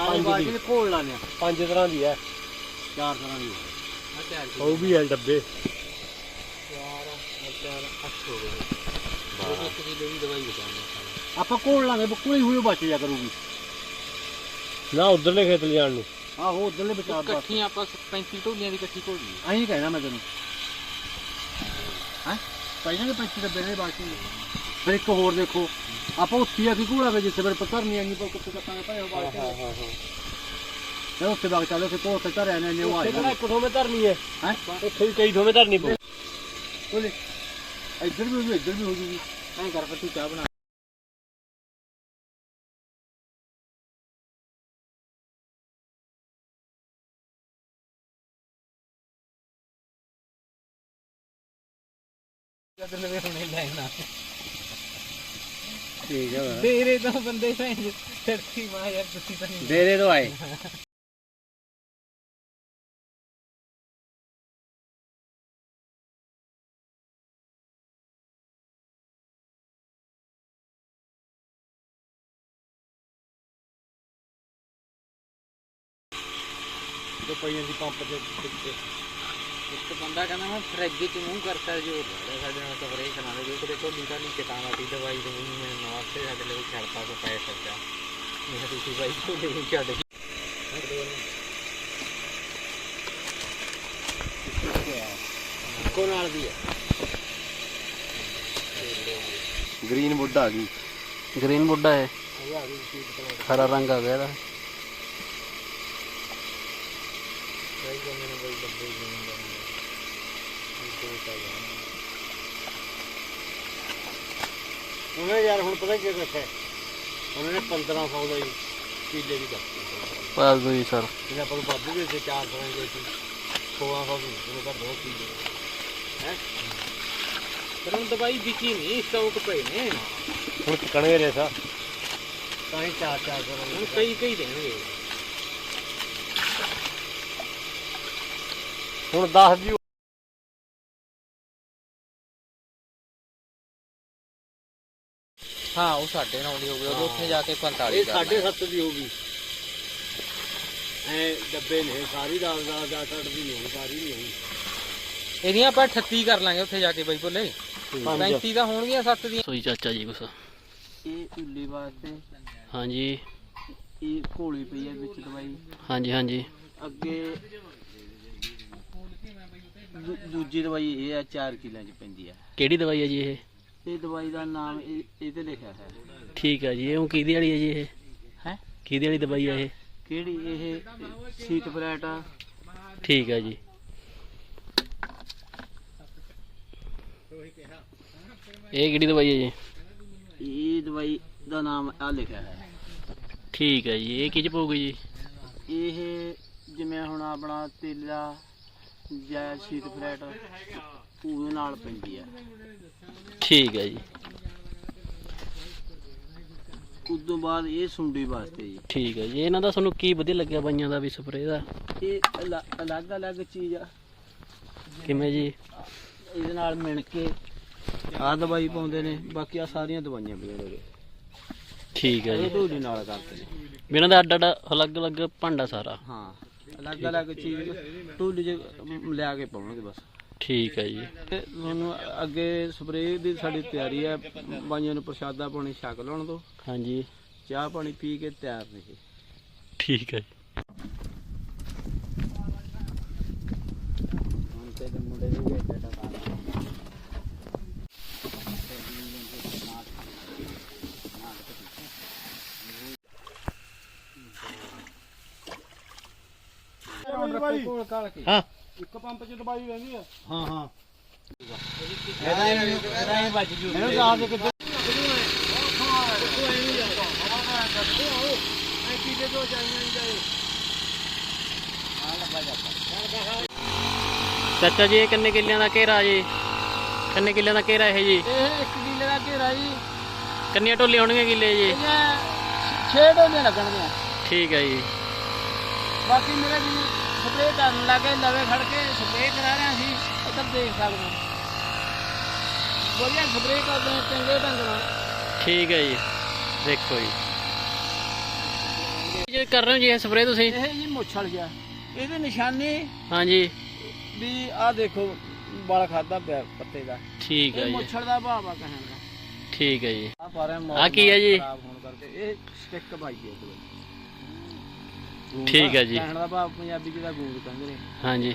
ਚਾਰ ਪੰਜ ਬਾਲਟੀ ਦੀ। ਦੇ ਘੋਲ ਲਾਣੇ ਆ। ਪੰਜ ਤਰ੍ਹਾਂ ਦੀ ਹੈ। ਚਾਰ ਤਰ੍ਹਾਂ ਦੀ ਆ ਤਿਆਰ ਕੀਤੀ ਉਹ ਵੀ ਹੈ ਡੱਬੇ। ਆਪਾਂ। ਘੋਲ ਲਾਂਗੇ ਬਕੂਲੀ ਹੋਈ ਬਚ ਜਾ ਕਰੂਗੀ। ਨਾ ਉਧਰਲੇ ਖੇਤ ਲਿਜਾਣ ਨੂੰ। ਆਹੋ ਉਧਰਲੇ ਬਚਾ ਬਸ। ਇਕੱਠੀਆਂ ਆਪਾਂ 35 ਢੋਲੀਆਂ ਦੀ ਇਕੱਠੀ ਘੋਲ ਲਈ। ਐਂ ਕਹਿਣਾ ਮੈਂ ਤੈਨੂੰ। ਹੈ? ਪਹਿਲਾਂ ਦੇ 35 ਡੱਬੇ ਨੇ ਬਾਕੀ। ਫਿਰ ਇੱਕ ਹੋਰ ਦੇਖੋ ਆਪਾਂ ਉੱਥੇ ਆ ਕੀ ਘੋੜਾ ਵੇ ਜਿੱਥੇ ਮੇਰੇ ਪੱਤਰ ਨਹੀਂ ਆਈ ਪਰ ਕਿੱਥੇ ਕੱਟਾਂਗੇ ਭਾਈ ਉਹ ਬਾਲਟੀ ਹਾਂ ਹਾਂ ਫਿਰ ਉੱਥੇ ਬਾਗ ਚੱਲੋ ਫਿਰ ਤੋਂ ਉੱਥੇ ਧਰਿਆ ਨੇ ਨੇ ਉਹ ਉੱਥੇ ਕਿਹੜਾ ਆਏ ਇੱਕ ਥੋਵੇਂ ਧਰਨੀ ਹੈ? ਹੈ? ਉੱਥੇ ਵੀ ਕਈ ਥੋਵੇਂ ਧਰਨੀ ਪਊ। ਬੋਲੇ ਇੱਧਰ ਵੀ ਹੋ ਜੂ ਇੱਧਰ ਵੀ ਹੋ ਜੂਗੀ ਐਂ ਕਰ ਫਿਰ ਤੂੰ ਚਾਹ ਬਣਾ। ਠੀਕ ਹੈ ਤੇਰੇ ਤਾਂ ਬੰਦੇ ਭੈਣ ਧਰਤੀ ਮਾਂ ਯਾਰ ਤੁਸੀਂ ਤਾਂ ਨਹੀਂ ਦੇਰੇ ਤੋਂ ਆਏ। ਤੇ ਪਈਆਂ ਸੀ ਪੰਪ ਤੇ ਪਿੱਛੇ ਇੱਕ ਬੰਦਾ ਕਹਿੰਦਾ ਮੈਂ ਫਰਿੱਜ 'ਚ ਮੂੰਹ ਕਰਤਾ ਜੋਰ ਲਾ ਸਾਡੇ ਨਾਲ ਕਵਰੇ ਕਰਾ ਦੇ ਕਿਤੇ ਢੋਲੀ ਤਾਂ ਨਹੀਂ ਕਿਤਾਂ ਦੀ ਦਵਾਈ ਦੇ ਮੂੰਹ ਮੇਰੇ ਨਾਲ ਵਾਸਤੇ ਸਾਡੇ ਲਈ ਛੜਤਾ ਕੋ ਪੈ ਸਕਦਾ। ਮੈਂ ਤੁਸੀਂ ਬਾਈ ਢੋਲੀ ਨੂੰ ਛੱਡ ਕੋ ਨਾਲ ਦੀ ਹੈ ਗ੍ਰੀਨ ਵੁੱਡ ਆ ਗਈ। ਗ੍ਰੀਨ ਬੁੱਢਾ ਹੈ ਹਰਾ ਰੰਗ ਆ ਗਿਆ ਇਹਦਾ। ਉਹਨੇ ਯਾਰ ਹੁਣ ਪਤਾ ਕੀ ਰੱਖਿਆ ਉਹਨਾਂ ਨੇ 1500 ਦਾ ਹੀ ਕਿੱਲੇ ਦੀ ਕਰਤੀ ਪਾਸ ਦੋ ਸਰ। ਜਿਹਨੇ ਆਪਾਂ ਨੂੰ ਵਾਧੂ ਦੇ ਦਿੱਤੇ 400 ਦੇ ਸੀ 1600 ਦੀ ਉਹਨੂੰ ਕਰ ਦੋ ਕਿੱਲੇ ਹੈ? ਪਰ ਹੁਣ ਦਵਾਈ ਵਿਕੀ ਨਹੀਂ ਸਟਾਕ ਪਏ ਨੇ। ਹੁਣ ਕਣਗੇ ਰੇਸਾ ਤਾਂ ਹੀ 4 400 ਹੁਣ ਕਈ ਕਈ ਦੇਣਗੇ। ਹੁਣ 10 ਦੀ ਹਾਂ ਉਹ ਸਾਡੇ ਨਾਲ ਆਉਂਦੀ ਹੋਵੇ ਉਹ ਉੱਥੇ ਜਾ ਕੇ 45 ਇਹ 7.5 ਦੀ ਹੋਗੀ ਐ ਡੱਬੇ ਨੇ ਸਾਰੀ ਦਾ ਦਾ ਦਾ ਦੀ ਨਹੀਂ ਸਾਰੀ ਨਹੀਂ ਹੋਣੀ ਇਹਦੀਆਂ ਆਪਾਂ 38 ਕਰ ਲਾਂਗੇ ਉੱਥੇ ਜਾ ਕੇ ਬਾਈ ਬੋਲੇ ਪੰਜ 35 ਤਾਂ ਹੋਣਗੀਆਂ 7 ਦੀਆਂ। ਸੋਈ ਚਾਚਾ ਜੀ ਕੁਛ। ਇਹ ਚੁੱਲੀ ਵਾਸਤੇ ਹਾਂਜੀ। ਇਹ ਘੋਲੀ ਪਈ ਹੈ ਵਿੱਚ ਦਵਾਈ। ਹਾਂਜੀ ਹਾਂਜੀ। ਅੱਗੇ ਦੂ- ਦੂਜੀ ਦਵਾਈ ਇਹ ਆ 4 ਕਿਲਿਆਂ ਚ ਪੈਂਦੀ ਹੈ। ਕਿਹੜੀ ਦਵਾਈ ਹੈ ਜੀ ਇਹ? ਇਹ ਦਵਾਈ ਦਾ ਨਾਮ ਇਹ ਇਹ ਤੇ ਲਿਖਿਆ ਹੈ। ਠੀਕ ਹੈ ਜੀ ਇਹ ਹੁਣ ਕਿਹਦੀ ਵਾਲੀ ਹੈ ਜੀ ਇਹ? ਹੈ? ਕਿਹਦੀ ਵਾਲੀ ਦਵਾਈ ਹੈ ਇਹ? ਕਿਹੜੀ ਇਹ? ਸੀਟ ਫਲੈਟ ਆ। ਠੀਕ ਹੈ ਜੀ। ਇਹ ਕਿਹੜੀ ਦਵਾਈ ਹੈ ਜੀ? ਇਹ ਦਵਾਈ ਦਾ ਨਾਮ ਆ ਲਿਖਿਆ ਹੈ। ਠੀਕ ਹੈ ਜੀ ਇਹ ਕਿਹ ਚ ਪਊਗੀ ਜੀ? ਇਹ ਜਿਵੇਂ ਹੁਣ ਆਪਣਾ ਤੇਲਾ ਜਾਂ ਸੀਟ ਫਲੈਟ ਉਹਦੇ ਨਾਲ ਪੈਂਦੀ ਆ। ਠੀਕ ਹੈ ਜੀ। ਉਸ ਤੋਂ ਬਾਅਦ ਇਹ ਸੁੰਡੀ ਵਾਸਤੇ ਜੀ। ਠੀਕ ਹੈ ਜੀ। ਇਹਨਾਂ ਦਾ ਤੁਹਾਨੂੰ ਕੀ ਵਧੀਆ ਲੱਗਿਆ ਬਾਈਆਂ ਦਾ ਵੀ ਸਪਰੇਅ ਦਾ? ਇਹ ਅਲ- ਅਲੱਗ-ਅਲੱਗ ਚੀਜ਼ ਆ। ਕਿਵੇਂ ਜੀ? ਇਹਦੇ ਨਾਲ ਮਿਣ ਕੇ ਆਹ ਦਵਾਈ ਪਾਉਂਦੇ ਨੇ ਬਾਕੀ ਆ ਸਾਰੀਆਂ ਦਵਾਈਆਂ ਪਈਆਂ ਨੇ। ਠੀਕ ਹੈ ਇਹ ਜੀ ਢੋਲੀ ਨਾਲ ਕਰਦੇ ਨੇ। ਵੀ ਇਹਨਾਂ ਦਾ ਅੱਡ ਅੱਡ ਅਲੱਗ-ਅਲੱਗ ਭਾਂਡਾ ਸਾਰਾ। ਹਾਂ। ਅਲੱਗ-ਅਲੱਗ ਚੀਜ਼ ਢੋਲੀ ਮ- ਲਿਆ ਕੇ ਪਾਉਣਗੇ ਬਸ। ਠੀਕ ਹੈ ਜੀ। ਤੇ ਤੁਹਾਨੂੰ ਅੱਗੇ ਸਪਰੇਅ ਦੀ ਸਾਡੀ ਤਿਆਰੀ ਹੈ ਬਾਈਆਂ ਨੂੰ ਪ੍ਰਸ਼ਾਦਾ ਪਾਣੀ ਛਕ ਲਾਉਣ ਦੋ ਹਾਂਜੀ। ਚਾਹ ਪਾਣੀ ਪੀ ਕੇ ਤਿਆਰ ਨੇ ਇਹ। ਠੀਕ ਹੈ ਜੀ। ਹੁਣ ਤੇ ਮੁੰਡੇ ਵੀ। ਹਾਂ। ਇੱਕ ਪੰਪ 'ਚ ਦਵਾਈ ਰਹਿੰਦੀ ਆ। ਹਾਂ ਹਾਂ। ਇਹਦਾ ਇਹਦਾ ਹੀ ਵੱਜ ਜੂ। ਇਹਨੂੰ ਜਾ ਕੇ ਕਿੱਥੇ? ਚਾਚਾ ਜੀ ਇਹ ਕਿੰਨੇ ਕਿੱਲਿਆਂ ਦਾ ਘੇਰਾ ਜੀ? ਕਿੰਨੇ ਕਿੱਲਿਆਂ ਦਾ ਘੇਰਾ ਇਹ ਜੀ? ਇਹ ਇੱਕ ਕਿੱਲੇ ਦਾ ਘੇਰਾ ਜੀ। ਕਿੰਨੀਆਂ ਢੋਲੀਆਂ ਹੋਣਗੀਆਂ ਕਿੱਲੇ ਜੀ? ਇਹ 6 ਡੋਲੇ ਲੱਗਣਗੀਆਂ। ਠੀਕ ਹੈ ਜੀ। ਬਾਕੀ ਮੇਰੇ ਵੀ ਸਪਰੇਅ ਕਰਨ ਲੱਗੇ ਲਵੇ ਖੜ ਕੇ ਸਪਰੇਅ ਕਰਾ ਰਿਹਾ ਸੀ ਇੱਧਰ ਦੇਖ ਸਕਦੇ ਹੋ। ਵਧੀਆ ਸਪਰੇਅ ਕਰਦੇ ਨੇ ਚੰਗੇ ਢੰਗ ਨਾਲ। ਠੀਕ ਹੈ ਜੀ। ਦੇਖੋ ਜੀ। ਇਹ ਕਰ ਰਹੇ ਹੋ ਜੀ ਇਹ ਸਪਰੇਅ ਤੁਸੀਂ? ਇਹ ਜੀ ਮੁੱਛਲ ਗਿਆ ਇਹਦੀ ਨਿਸ਼ਾਨੀ ਹਾਂਜੀ। ਵੀ ਆਹ ਦੇਖੋ ਵਾਲ ਖਾਦਾ ਪਿਆ ਪੱਤੇ ਦਾ। ਠੀਕ ਹੈ ਇਹ ਜੀ। ਮੁੱਛਲ ਦਾ ਭਾਵ ਆ ਕਹਿਣ ਦਾ। ਠੀਕ ਹੈ ਜੀ। ਆ ਕੀ ਹੈ ਜੀ? ਖਰਾਬ ਹੋਣ ਕਰਕੇ। ਇਹ ਸਟਿੱਕ ਪਾਈ ਹੈ ਇਹਦੇ ਵਿੱਚ। ਠੀਕ ਹੈ ਜੀ। ਕਹਿਣ ਦਾ ਭਾਵ ਪੰਜਾਬੀ ਜਿਹਦਾ ਗੂੰਦ ਕਹਿੰਦੇ ਨੇ ਹਾਂਜੀ